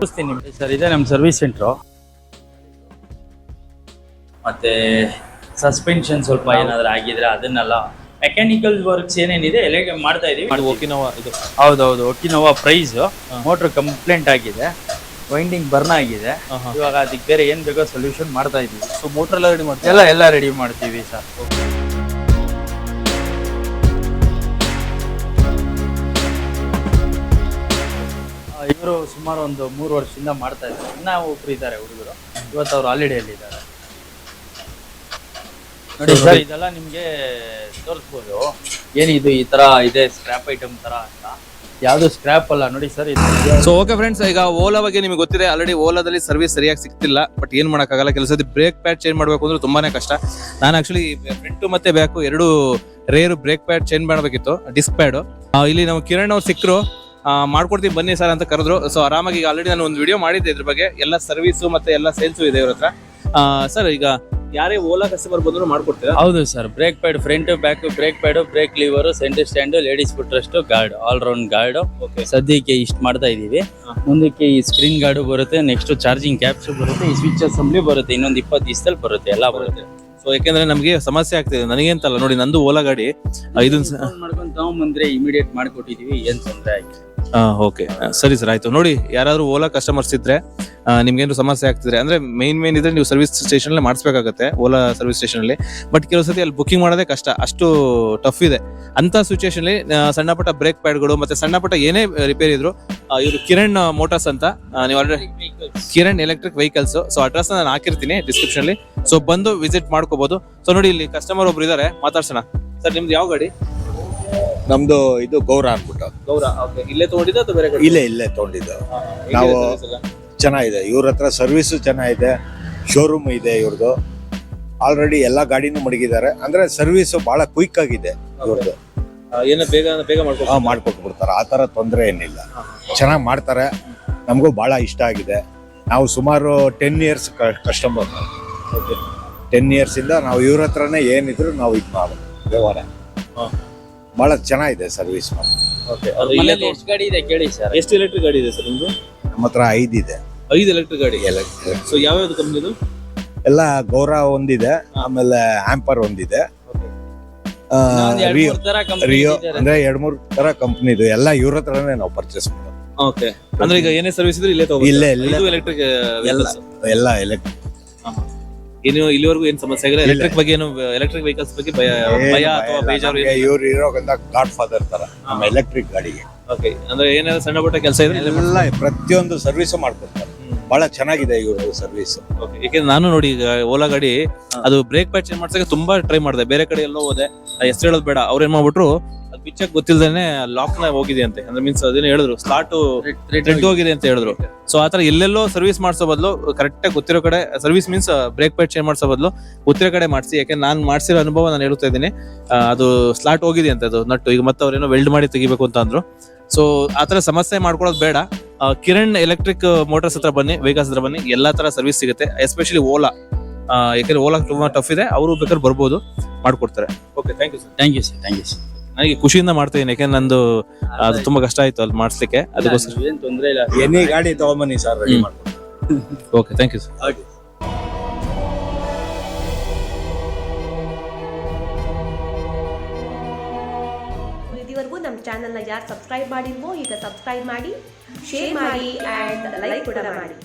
ತೋರಿಸ್ತೀನಿ ಸರ್ ಇದೆ ನಮ್ಮ ಸರ್ವಿಸ್ ಸೆಂಟ್ರು. ಮತ್ತೆ ಸಸ್ಪೆನ್ಷನ್ ಸ್ವಲ್ಪ ಏನಾದ್ರೂ ಆಗಿದ್ರೆ ಅದನ್ನೆಲ್ಲ ಮೆಕ್ಯಾನಿಕಲ್ ವರ್ಕ್ಸ್ ಏನೇನಿದೆ ಎಲ್ಲ ಮಾಡ್ತಾ ಇದೀವಿ. ಓಕಿನೋವಾ ಇದು. ಹೌದೌದು ಓಕಿನೋವಾ ಪ್ರೈಸ್ ಮೋಟ್ರ್ ಕಂಪ್ಲೇಂಟ್ ಆಗಿದೆ. ವೈಂಡಿಂಗ್ ಬರ್ನ್ ಆಗಿದೆ. ಇವಾಗ ಅದಕ್ಕೆ ಬೇರೆ ಏನ್ ಬೇಕೋ ಸೊಲ್ಯೂಷನ್ ಮಾಡ್ತಾ ಇದೀವಿ. ಸೊ ಮೋಟ್ರ್ ಎಲ್ಲ ರೆಡಿ ಮಾಡ್ತೀವಿ ಎಲ್ಲ ಎಲ್ಲ ರೆಡಿ ಮಾಡ್ತೀವಿ ಸರ್ ಇವರು ಸುಮಾರು ಒಂದು ಮೂರು ವರ್ಷದಿಂದ ಮಾಡ್ತಾ ಇದ್ದಾರೆ. ಇನ್ನೂ ಒಬ್ರು ಇದ್ದಾರೆ ಹುಡುಗರು. ಇವತ್ತು ಅವ್ರು ಹಾಲಿಡೇಲಿ ಇದ್ದಾರೆ. ನೋಡಿ ಸರ್. ಇದೆಲ್ಲ ನಿಮಗೆ ತೋರಿಸ್ಬೋದು. ಏನಿದು ಈ ತರ ಇದೆ ಸ್ಕ್ರಾಪ್ ಐಟಮ್ ತರ ಅಂತ. ಯಾವುದು ಸ್ಕ್ರಾಪ್ ಅಲ್ಲ ನೋಡಿ ಸರ್ ಇದು ಸೊ ಓಕೆ ಫ್ರೆಂಡ್ಸ್ ಈಗ ಓಲಾ ಬಗ್ಗೆ ನಿಮಗೆ ಗೊತ್ತಿದೆ. ಆಲ್ರೆಡಿ ಓಲಾದಲ್ಲಿ ಸರ್ವಿಸ್ ಸರಿಯಾಗಿ ಸಿಗ್ತಿಲ್ಲ. ಬಟ್ ಏನ್ ಮಾಡೋಕ್ಕಾಗಲ್ಲ? ಕೆಲಸದ ಬ್ರೇಕ್ ಪ್ಯಾಡ್ ಚೇಂಜ್ ಮಾಡಬೇಕು ಅಂದ್ರೆ ತುಂಬಾನೇ ಕಷ್ಟ. ನಾನು ಆಕ್ಚುಲಿ ಫ್ರಂಟ್ ಮತ್ತೆ ಬ್ಯಾಕು ಎರಡು ರೇರು ಬ್ರೇಕ್ ಪ್ಯಾಡ್ ಚೇಂಜ್ ಮಾಡಬೇಕಿತ್ತು ಡಿಸ್ಕ್ ಪ್ಯಾಡು ಇಲ್ಲಿ ನಮ್ಮ ಕಿರಣ್ ಅವ್ರು ಸಿಕ್ಕರು ಮಾಡ್ಕೊಡ್ತೀವಿ ಬನ್ನಿ ಸರ್ ಅಂತ ಕರೆದ್ರು. ಸೊ ಆರಾಮಾಗಿ ಈಗ ಆಲ್ರೆಡಿ ನಾನು ಒಂದು ವಿಡಿಯೋ ಮಾಡಿದ್ದೆ ಇದ್ರ ಬಗ್ಗೆ. ಎಲ್ಲ ಸರ್ವಿಸು ಮತ್ತೆ ಎಲ್ಲ ಸೇಲ್ಸು ಇದೆ ಇವ್ರ ಹತ್ರ. ಸರ್ ಈಗ ಯಾರೇ ಓಲಾ ಕಸ್ಟಮರ್ ಬಂದ್ರು ಮಾಡ್ಕೊಡ್ತೀರಾ? ಹೌದು sir brake pad front back brake pad brake lever centre stand ladies footrest guard all round guard okay ಸದ್ಯಕ್ಕೆ ಇಷ್ಟು ಮಾಡ್ತಾ ಇದೀವಿ ಮುಂದಕ್ಕೆ ಈ ಸ್ಕ್ರೀನ್ ಗಾರ್ಡು ಬರುತ್ತೆ ನೆಕ್ಸ್ಟ್ ಚಾರ್ಜಿಂಗ್ ಕ್ಯಾಪ್ಸ್ ಬರುತ್ತೆ ಈ ಸ್ವಿಚ್ ಅಸೆಂಬ್ಲಿ ಬರುತ್ತೆ ಇನ್ನೊಂದು ಇಪ್ಪತ್ತು ದಿವಸದಲ್ಲಿ ಬರುತ್ತೆ ಎಲ್ಲ ಬರುತ್ತೆ. ಸೊ ಯಾಕೆಂದ್ರೆ ನಮಗೆ ಸಮಸ್ಯೆ ಆಗ್ತಿದೆ ನನಗೆ ಅಂತಲ್ಲ ನೋಡಿ ನಂದು ಓಲಾ ಗಾಡಿ ಇದನ್ನ ಮಾಡ್ಕೊಂಡು ತಗೊಂಬಂದ್ರೆ ಇಮಿಡಿಯೇಟ್ ಮಾಡ್ಕೊಟ್ಟಿದೀವಿ ಏನ್ ತೊಂದರೆ ಆಗಿಲ್ಲ ಓಕೆ ಸರಿ ಸರ್ ಆಯ್ತು. ನೋಡಿ, ಯಾರಾದ್ರೂ ಓಲಾ ಕಸ್ಟಮರ್ಸ್ ಇದ್ರೆ ನಿಮ್ಗೇನು ಸಮಸ್ಯೆ ಆಗ್ತಿದ್ರೆ, ಅಂದ್ರೆ ಮೈನ್ ಮೇನ್ ಇದ್ರೆ ನೀವು ಸರ್ವಿಸ್ ಸ್ಟೇಷನ್ ಅಲ್ಲಿ ಮಾಡಿಸ್ಬೇಕಾಗತ್ತೆ ಓಲಾ ಸರ್ವಿಸ್ ಸ್ಟೇಷನ್ ಅಲ್ಲಿ. ಬಟ್ ಕೆಲವು ಸತಿ ಅಲ್ಲಿ ಬುಕಿಂಗ್ ಮಾಡೋದೇ ಕಷ್ಟ. ಅಷ್ಟು ಟಫ್ ಇದೆ. ಅಂತ ಸಿಚುವೇಶನ್ ಅಲ್ಲಿ ಸಣ್ಣ ಪುಟ್ಟ ಬ್ರೇಕ್ ಪ್ಯಾಡ್ಗಳು ಮತ್ತೆ ಸಣ್ಣ ಪುಟ್ಟ ಏನೇ ರಿಪೇರಿ ಇದ್ರು ಇವರು ಕಿರಣ್ ಮೋಟರ್ಸ್ ಅಂತ ನೀವು already Kiran electric vehicles so address ನಾನು ಹಾಕಿರ್ತೀನಿ ಡಿಸ್ಕ್ರಿಪ್ಷನ್ ಅಲ್ಲಿ. ಸೊ ಬಂದು ವಿಸಿಟ್ ಮಾಡ್ಕೋಬಹುದು ಸೊ ನೋಡಿ, ಇಲ್ಲಿ ಕಸ್ಟಮರ್ ಒಬ್ರು ಇದಾರೆ, ಮಾತಾಡ್ಸೋಣ. ಸರ್ ನಿಮ್ದು ಯಾವ ಗಾಡಿ? ನಮ್ದು ಇದು ಗೌರ ಅನ್ಬಿಟ್ಟು ಗೌರ ಓಕೆ ಇಲ್ಲೇ ತಗೊಂಡಿದ್ದ ಅಥವಾ ಬೇರೆ ಕಡೆ? ಇಲ್ಲೇ ಇಲ್ಲೇ ತಗೊಂಡಿದ್ದು. ನಾವು ಚೆನ್ನಾಗಿದೆ. ಇವ್ರ ಹತ್ರ ಸರ್ವಿಸು ಚೆನ್ನಾಗಿದೆ. ಶೋರೂಮ್ ಇದೆ ಇವ್ರದ್ದು ಆಲ್ರೆಡಿ ಎಲ್ಲ ಗಾಡಿನೂ ಮಡಗಿದ್ದಾರೆ. ಅಂದ್ರೆ ಸರ್ವಿಸ್ ಬಹಳ ಕ್ವಿಕ್ ಆಗಿದೆ ಇವ್ರದ್ದು ಏನೋ ಬೇಗ ಬೇಗ ಮಾಡ್ಕೊ ಮಾಡ್ಕೊಟ್ಟು ಬಿಡ್ತಾರೆ ಆ ಥರ ತೊಂದರೆ ಏನಿಲ್ಲ. ಚೆನ್ನಾಗಿ ಮಾಡ್ತಾರೆ. ನಮಗೂ ಬಹಳ ಇಷ್ಟ ಆಗಿದೆ. ನಾವು ಸುಮಾರು ten years customer ten years ಇಂದ ನಾವು ಇವ್ರ ಹತ್ರನೇ ಏನಿದ್ರು ನಾವು ಇದು ಮಾಡೋದು ವ್ಯವಹಾರ ಬಹಳ ಚೆನ್ನಾಗಿದೆ ಸರ್ವಿಸ್ ಓಕೆ ಮನೇಲಿ ಎಷ್ಟು ಗಾಡಿ ಇದೆ ಕೇಳಿ ಸರ್. ಎಷ್ಟು ಎಲೆಕ್ಟ್ರಿಕ್ ಗಾಡಿ ಇದೆ ಸರ್ ನಿಮ್ದು? ನಮ್ಮ ಹತ್ರ ಐದಿದೆ ಐದು ಎಲೆಕ್ಟ್ರಿಕ್ ಗಾಡಿ. ಎಲೆಕ್ಟ್ರಿಕ್ ಸೊ ಯಾವ್ಯಾವ್ದು ಕಂಪ್ನಿದು ಎಲ್ಲ ಗೌರ ಒಂದಿದೆ ಆಮೇಲೆ ಆಂಪರ್ ಒಂದಿದೆ. ಆ, ಇನ್ನೊಂದ್ ಎರಡ್ ರಿಯೋ ಮೂರ್ ತರ company ರಿಯೋ ಇದೆ. ಅಂದ್ರೆ ಎರಡ್ ಮೂರ್ ತರ ಕಂಪ್ನಿದು ಎಲ್ಲ ಇವ್ರ ಹತ್ರನೇ ನಾವು ಪರ್ಚೇಸ್ ಮಾಡೋದು. ಓಕೆ ಅಂದ್ರೆ ಈಗ ಏನೇ ಸರ್ವಿಸ್ ಇದ್ರೆ ಇಲ್ಲೇ ತಗೋ ಇಲ್ಲೇ ಇಲ್ಲೇ. ಇದು ಎಲೆಕ್ಟ್ರಿಕ್ ಎಲ್ಲ ಎಲ್ಲ ಎಲೆಕ್ಟ್ರಿಕ್ ಏನು ಇಲ್ಲಿವರೆಗೂ ಏನ್ ಸಮಸ್ಯೆ ಆಗಿಲ್ಲ ಎಲೆಕ್ಟ್ರಿಕ್ ಬಗ್ಗೆ ಏನು ಎಲೆಕ್ಟ್ರಿಕ್ ವೆಹಿಕಲ್ಸ್ ಬಗ್ಗೆ ಭಯ ಭಯ ಅಥವಾ ಬೇಜಾರು ಇವ್ರು ಗಾಡ್ ಫಾದರ್ ತರ ನಮ್ಮ ಎಲೆಕ್ಟ್ರಿಕ್ ಗಾಡಿಗೆ. ಓಕೆ ಅಂದ್ರೆ ಏನಾದ್ರು ಸಣ್ಣ ಪುಟ್ಟ ಕೆಲಸ ಇದ್ರೆ ಇಲ್ಲೇ ಎಲ್ಲ ಪ್ರತಿಯೊಂದು ಸರ್ವಿಸ್ ಮಾಡ್ಕೊಡ್ತಾರೆ. ಬಹಳ ಚೆನ್ನಾಗಿದೆ ಇವರು ಸರ್ವಿಸ್ ಓಕೆ ಯಾಕೆಂದ್ರೆ ನಾನು ನೋಡಿ ಈಗ ಓಲಾ ಗಾಡಿ ಅದು ಬ್ರೇಕ್ ಪ್ಯಾಡ್ ಚೇಂಜ್ ಮಾಡ್ಸಕ್ಕೆ ತುಂಬಾ ಟ್ರೈ ಮಾಡಿದೆ. ಬೇರೆ ಕಡೆ ಎಲ್ಲೋ ಹೋದೆ. ಹೆಸರು ಹೇಳೋದು ಬೇಡ. ಅವ್ರು ಏನ್ ಮಾಡ್ಬಿಟ್ರು ಅದು ಬಿಚ್ಚಕ್ ಗೊತ್ತಿಲ್ದೇನೆ ಲಾಕ್ನ ಹೋಗಿದೆ ಅಂತೆ. ಅಂದ್ರೆ ಮೀನ್ಸ್ ಅದೇನು ಹೇಳಿದ್ರು ಸ್ಲಾಟ್ ರೆಡ್ ಹೋಗಿದೆ. ಅಂತ ಹೇಳಿದ್ರು. ಸೊ ಆತರ ಎಲ್ಲೆಲ್ಲೋ ಸರ್ವಿಸ್ ಮಾಡಿಸೋ ಬದಲು ಕರೆಕ್ಟ್ ಆಗಿ ಗೊತ್ತಿರೋ ಕಡೆ service means brake pad change ಮಾಡಿಸೋ ಬದಲು ಗೊತ್ತಿರೋ ಕಡೆ ಮಾಡಿಸಿ. ಯಾಕೆ ನಾನು ಮಾಡಿಸಿರೋ ಅನುಭವ ನಾನು ಹೇಳ್ತಾ ಇದ್ದೀನಿ. ಅದು ಸ್ಲಾಟ್ ಹೋಗಿದೆ ಅಂತ ಅದು ನಟ್ಟು. ಈಗ ಮತ್ತೆ ಅವ್ರೇನೋ ವೆಲ್ಡ್ ಮಾಡಿ ತೆಗಿಬೇಕು ಅಂತ ಅಂದ್ರು. ಸೊ ಆತರ ಸಮಸ್ಯೆ ಮಾಡ್ಕೊಳ್ಳೋದು ಬೇಡ. ಕಿರಣ್ ಎಲೆಕ್ಟ್ರಿಕ್ ಮೋಟರ್ಸ್ ಹತ್ರ ಬನ್ನಿ ವೆಹಿಕಲ್ಸ್ ಹತ್ರ ಬನ್ನಿ ಎಲ್ಲಾ ತರ ಸರ್ವಿಸ್ ಸಿಗುತ್ತೆ. ಎಸ್ಪೆಷಲಿ ಓಲಾ ಯಾಕಂದ್ರೆ ಓಲಾ ತುಂಬಾ ಟಫ್ ಇದೆ. ಅವರು ಬೇಕಾದ್ರೆ ಬರ್ಬೋದು ಮಾಡ್ಕೊಡ್ತಾರೆ. Okay thank you sir thank you sir thank you sir ನನಗೆ ಖುಷಿಯಿಂದ ಮಾಡ್ತಿದ್ದೀನಿ ಯಾಕಂದ್ರೆ ನಂದು ಅದು ತುಂಬಾ ಕಷ್ಟ ಆಯ್ತು ಅಲ್ಲಿ ಮಾಡಿಸ್ಲಿಕ್ಕೆ. ಅದಕ್ಕೋಸ್ಕರ. ಏನ್ ತೊಂದ್ರೆ ಇಲ್ಲ. ಎನಿ ಗಾಡಿ ತಗೊಂಬನ್ನಿ sir ready hmm. Okay thank you sir ಇದುವರೆಗೂ ನಮ್ಮ ಚಾನಲ್ನ ಯಾರು ಸಬ್ಸ್ಕ್ರೈಬ್ ಮಾಡಿಲ್ವೋ ಈಗ ಸಬ್ಸ್ಕ್ರೈಬ್ ಮಾಡಿ ಶೇರ್ ಮಾಡಿ ಆ್ಯಂಡ್ ಲೈಕ್ ಕೂಡ ಮಾಡಿ.